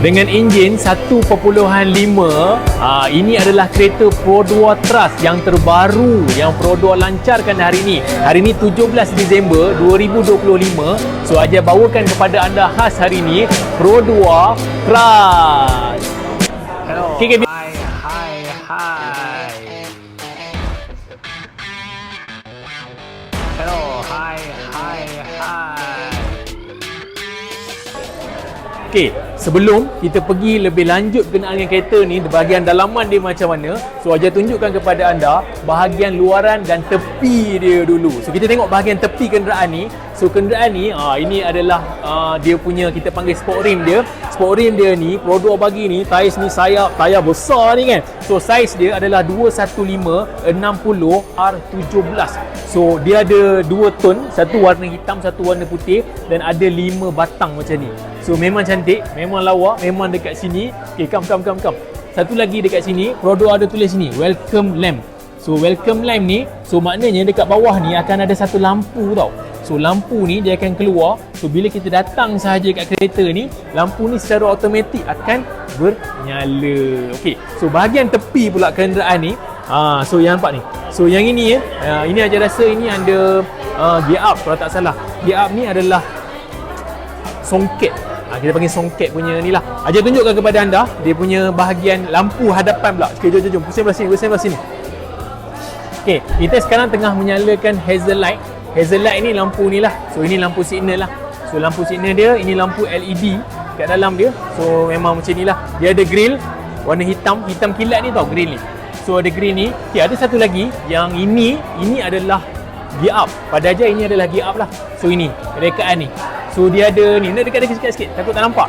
dengan enjin 1.5 uh, ini adalah kereta Pro 2 Trust yang terbaru yang Pro 2 lancarkan hari ini hari ini 17 Disember 2025 so Ajar bawakan kepada anda khas hari ini Pro 2 Trust Hello. Okay. Hi, hi, hi. Okey, sebelum kita pergi lebih lanjut berkenaan dengan kereta ni, bahagian dalaman dia macam mana, so Ajar tunjukkan kepada anda bahagian luaran dan tepi dia dulu. So kita tengok bahagian tepi kenderaan ni. So kenderaan ni, ah ini adalah ah, dia punya kita panggil sport rim dia. Sport rim dia ni, Pro 2 bagi ni, tayar ni sayap, tayar besar ni kan. So saiz dia adalah 215 60 R17. So dia ada dua tone, satu warna hitam, satu warna putih dan ada lima batang macam ni. So memang cantik, memang lawa, memang dekat sini. Okay, come come come come. Satu lagi dekat sini, Prodo ada tulis sini, welcome lamp. So welcome lamp ni, so maknanya dekat bawah ni akan ada satu lampu tau. So lampu ni dia akan keluar. So bila kita datang sahaja kat kereta ni, lampu ni secara automatik akan bernyala. Okey. So bahagian tepi pula kenderaan ni, ah so yang nampak ni. So yang ini ya, uh, ini aja rasa ini ada uh, gear up kalau tak salah. Gear up ni adalah songket. Ha, kita panggil songket punya ni lah. Ajar tunjukkan kepada anda dia punya bahagian lampu hadapan pula. Okey, jom, jom, jom. Pusing belah sini, pusing belah sini. Okey, kita sekarang tengah menyalakan hazel light. Hazel light ni lampu ni lah. So, ini lampu signal lah. So, lampu signal dia, ini lampu LED kat dalam dia. So, memang macam ni lah. Dia ada grill warna hitam. Hitam kilat ni tau, grill ni. So, ada grill ni. Okey, ada satu lagi yang ini, ini adalah gear up. Pada aja ini adalah gear up lah. So, ini, rekaan ni. So dia ada ni, nak dekat-dekat sikit-sikit. Takut tak nampak.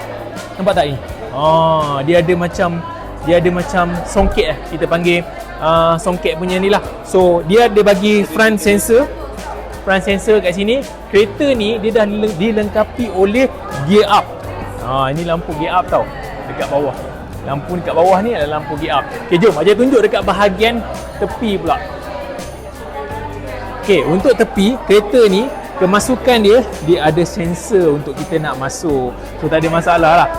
Nampak tak ni? Oh, dia ada macam dia ada macam songket lah. Kita panggil uh, songket punya ni lah. So dia ada bagi front sensor. Front sensor kat sini. Kereta ni dia dah dilengkapi oleh gear up. Ha, ini lampu gear up tau. Dekat bawah. Lampu dekat bawah ni adalah lampu gear up. Okay, jom. Ajar tunjuk dekat bahagian tepi pula. Okay, untuk tepi kereta ni kemasukan dia dia ada sensor untuk kita nak masuk so tak ada masalah lah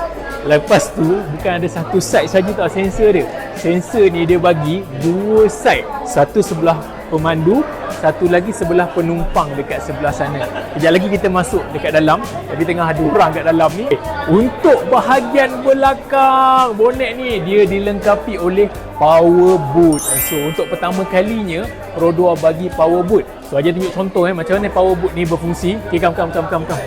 lepas tu bukan ada satu side saja tau sensor dia. Sensor ni dia bagi dua side satu sebelah pemandu satu lagi sebelah penumpang dekat sebelah sana. Kejap lagi kita masuk dekat dalam. Tapi tengah ada orang kat dalam ni. Untuk bahagian belakang bonet ni dia dilengkapi oleh power boot. So untuk pertama kalinya 2 bagi power boot. So aja tunjuk contoh eh macam mana power boot ni berfungsi. Okay come come come come.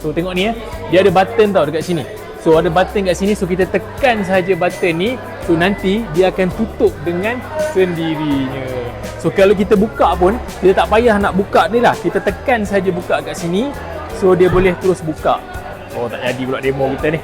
So tengok ni eh. Dia ada button tau dekat sini so ada button kat sini. So kita tekan saja button ni. So nanti dia akan tutup dengan sendirinya. So kalau kita buka pun kita tak payah nak buka ni lah. Kita tekan saja buka kat sini. So dia boleh terus buka. Oh tak jadi pula demo kita ni.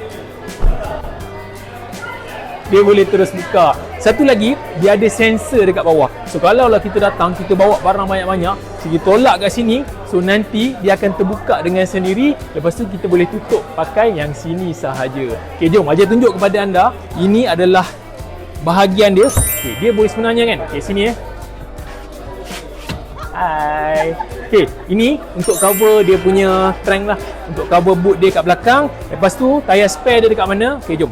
Dia boleh terus buka. Satu lagi, dia ada sensor dekat bawah. So kalau lah kita datang, kita bawa barang banyak-banyak, kita tolak kat sini, so nanti dia akan terbuka dengan sendiri, lepas tu kita boleh tutup pakai yang sini sahaja. Okey, jom ajar tunjuk kepada anda, ini adalah bahagian dia. Okey, dia boleh sebenarnya kan. Okey, sini eh. Hai. Okey, ini untuk cover dia punya trunk lah. Untuk cover boot dia kat belakang. Lepas tu, tayar spare dia dekat mana? Okey, jom.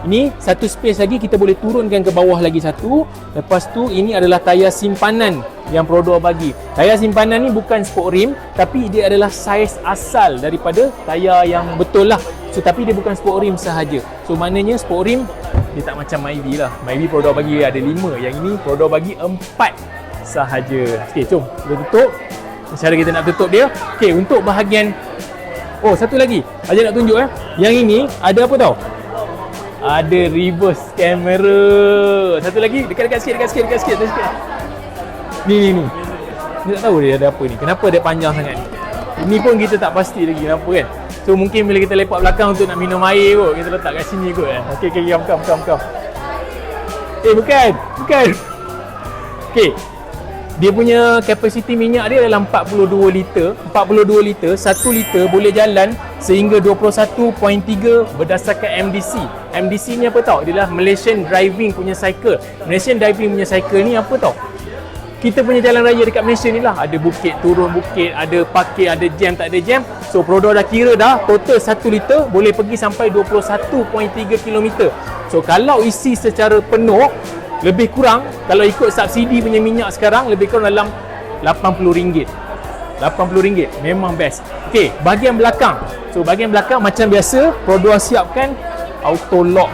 Ini satu space lagi kita boleh turunkan ke bawah lagi satu. Lepas tu ini adalah tayar simpanan yang Pro 2 bagi. Tayar simpanan ni bukan sport rim tapi dia adalah saiz asal daripada tayar yang betul lah. So tapi dia bukan sport rim sahaja. So maknanya sport rim dia tak macam Myvi lah. Myvi Pro 2 bagi ada 5. Yang ini Pro 2 bagi 4 sahaja. Okey, jom kita tutup. Cara kita nak tutup dia. Okey, untuk bahagian Oh, satu lagi. Aja nak tunjuk eh. Yang ini ada apa tau? Ada reverse camera. Satu lagi dekat-dekat sikit, dekat sikit, dekat sikit, dekat sikit. Ni ni ni. Ni tak tahu dia ada apa ni. Kenapa dia panjang sangat ni? Ini pun kita tak pasti lagi kenapa kan. So mungkin bila kita lepak belakang untuk nak minum air kot, kita letak kat sini kot kan. Okey okey, come come come come. Eh bukan, bukan. Okey. Dia punya kapasiti minyak dia adalah 42 liter. 42 liter, 1 liter boleh jalan sehingga 21.3 berdasarkan MDC. MDC ni apa tau? Dia adalah Malaysian Driving punya cycle. Malaysian Driving punya cycle ni apa tau? kita punya jalan raya dekat Malaysia ni lah. Ada bukit turun bukit ada parkir ada jam tak ada jam. So Prodo dah kira dah total 1 liter boleh pergi sampai 21.3 km so kalau isi secara penuh lebih kurang kalau ikut subsidi punya minyak sekarang lebih kurang dalam RM80 RM80 memang best. Ok bahagian belakang. So bahagian belakang macam biasa Prodo siapkan auto lock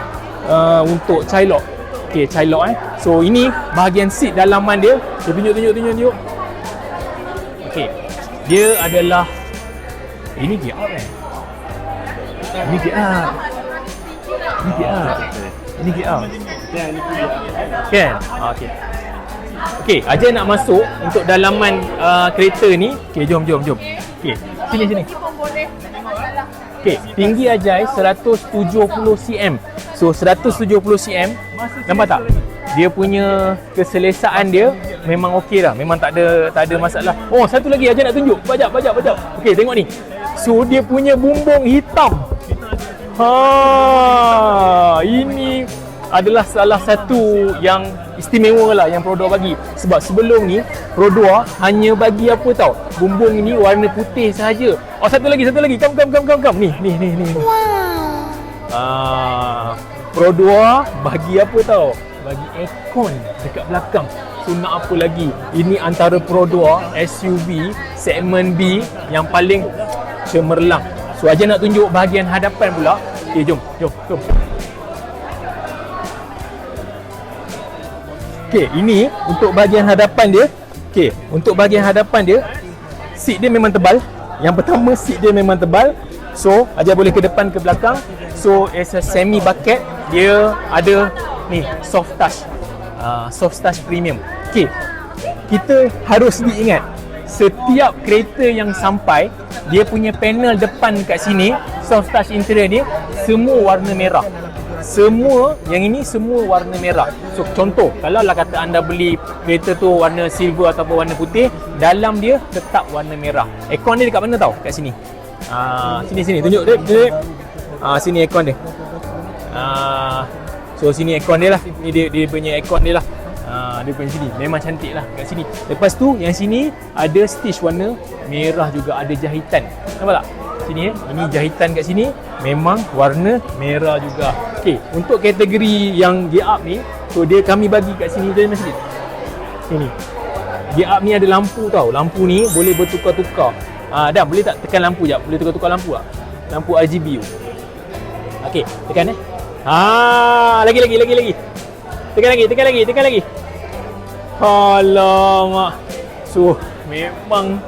uh, untuk child lock. Ok child lock eh. So ini bahagian seat dalaman dia. So, tunjuk tunjuk tunjuk tunjuk. Ok dia adalah ini gear up eh. Ini gear up ini gear up ini gear up kan? Ah, ok Okey, Ajar nak masuk untuk dalaman uh, kereta ni. Okey, jom jom jom. Okey, sini sini. Okey, tinggi Ajai 170 cm. So 170 cm, nampak tak? Dia punya keselesaan dia memang okey dah. Memang tak ada tak ada masalah. Oh, satu lagi Ajai nak tunjuk. Bajak bajak bajak. Okey, tengok ni. So dia punya bumbung hitam. Ha, ini adalah salah satu yang istimewa lah yang Pro 2 bagi. Sebab sebelum ni Pro 2 hanya bagi apa tau? Bumbung ini warna putih sahaja. Oh satu lagi satu lagi. Kam kam kam kam kam ni ni ni ni. Wow. ah, Pro 2 bagi apa tau? Bagi aircon dekat belakang. So nak apa lagi? Ini antara Pro 2 SUV segmen B yang paling cemerlang. So aja nak tunjuk bahagian hadapan pula. Okay, jom jom jom Okey, ini untuk bahagian hadapan dia. Okey, untuk bahagian hadapan dia, seat dia memang tebal. Yang pertama, seat dia memang tebal. So, aja boleh ke depan ke belakang. So, it's a semi bucket. Dia ada ni soft touch. Uh, soft touch premium. Okey. Kita harus diingat setiap kereta yang sampai dia punya panel depan kat sini soft touch interior ni semua warna merah semua yang ini semua warna merah. So contoh, kalau lah kata anda beli kereta tu warna silver ataupun warna putih, dalam dia tetap warna merah. Aircon dia dekat mana tau? Kat sini. Ah, sini sini tunjuk dia. dia. Ah, sini aircon dia. Ah, so sini aircon dia lah. Ni dia dia punya aircon dia lah. Ah, dia punya sini. Memang cantik lah kat sini. Lepas tu yang sini ada stitch warna merah juga ada jahitan. Nampak tak? Sini eh. Ini jahitan kat sini memang warna merah juga. Okey, untuk kategori yang gear up ni, so dia kami bagi kat sini dia masjid. Sini. Gear up ni ada lampu tau. Lampu ni boleh bertukar-tukar. Ah, dah boleh tak tekan lampu jap? Boleh tukar-tukar lampu tak? Lampu RGB tu. Okey, tekan eh. Ah, lagi lagi lagi lagi. Tekan lagi, tekan lagi, tekan lagi. Alamak. So, memang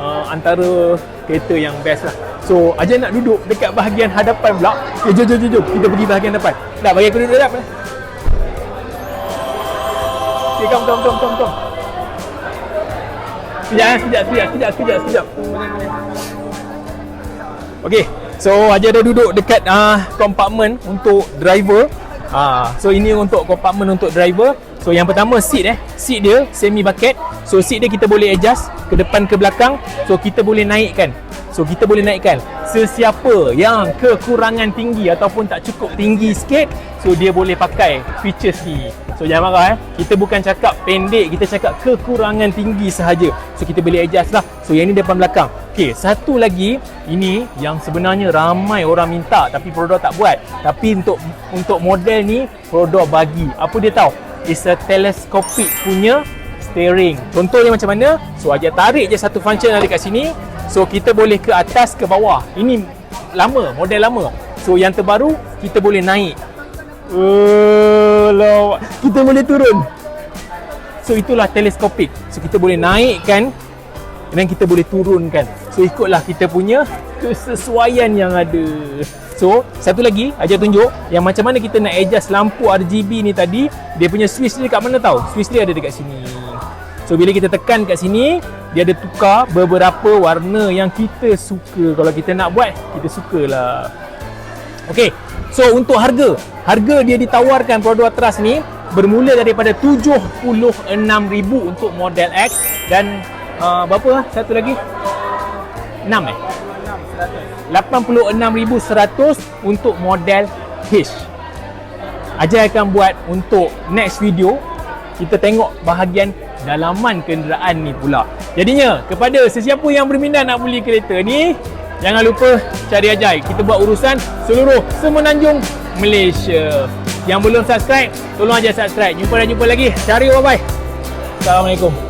uh, antara kereta yang best lah. So, Aja nak duduk dekat bahagian hadapan pula. Okay, jom, jom, jom, jom. Kita pergi bahagian depan. Dah, bagi aku duduk dekat eh. Okay, come, come, come, come, come. Sekejap, eh. sekejap, sekejap, sekejap, sekejap, sekejap. Okay, so Aja dah duduk dekat uh, compartment untuk driver. Ah, so ini untuk compartment untuk driver. So yang pertama seat eh. Seat dia semi bucket. So seat dia kita boleh adjust ke depan ke belakang. So kita boleh naikkan. So kita boleh naikkan. Sesiapa yang kekurangan tinggi Ataupun tak cukup tinggi sikit So dia boleh pakai features ni So jangan marah eh. Kita bukan cakap pendek Kita cakap kekurangan tinggi sahaja. So kita boleh adjust lah. So yang ni depan belakang. Okay satu lagi Ini yang sebenarnya ramai orang minta Tapi Prodo tak buat. Tapi untuk untuk model ni Prodo bagi. Apa dia tahu? It's a telescopic punya steering Contohnya macam mana So aja tarik je satu function ada kat sini So kita boleh ke atas ke bawah. Ini lama, model lama. So yang terbaru kita boleh naik. Uh, kita boleh turun. So itulah teleskopik. So kita boleh naikkan dan kita boleh turunkan. So ikutlah kita punya kesesuaian yang ada. So satu lagi aja tunjuk yang macam mana kita nak adjust lampu RGB ni tadi. Dia punya switch ni dekat mana tahu? Switch dia ada dekat sini. So bila kita tekan kat sini, dia ada tukar beberapa warna yang kita suka. Kalau kita nak buat, kita sukalah. Okey. So untuk harga, harga dia ditawarkan Pro 2 Trust ni bermula daripada 76,000 untuk model X dan uh, berapa satu lagi? 6 eh? 86,100 untuk model H. Ajar akan buat untuk next video kita tengok bahagian dalaman kenderaan ni pula. Jadinya, kepada sesiapa yang berminat nak beli kereta ni, jangan lupa cari Ajai. Kita buat urusan seluruh semenanjung Malaysia. Yang belum subscribe, tolong aja subscribe. Jumpa dan jumpa lagi. Cari bye-bye. Assalamualaikum.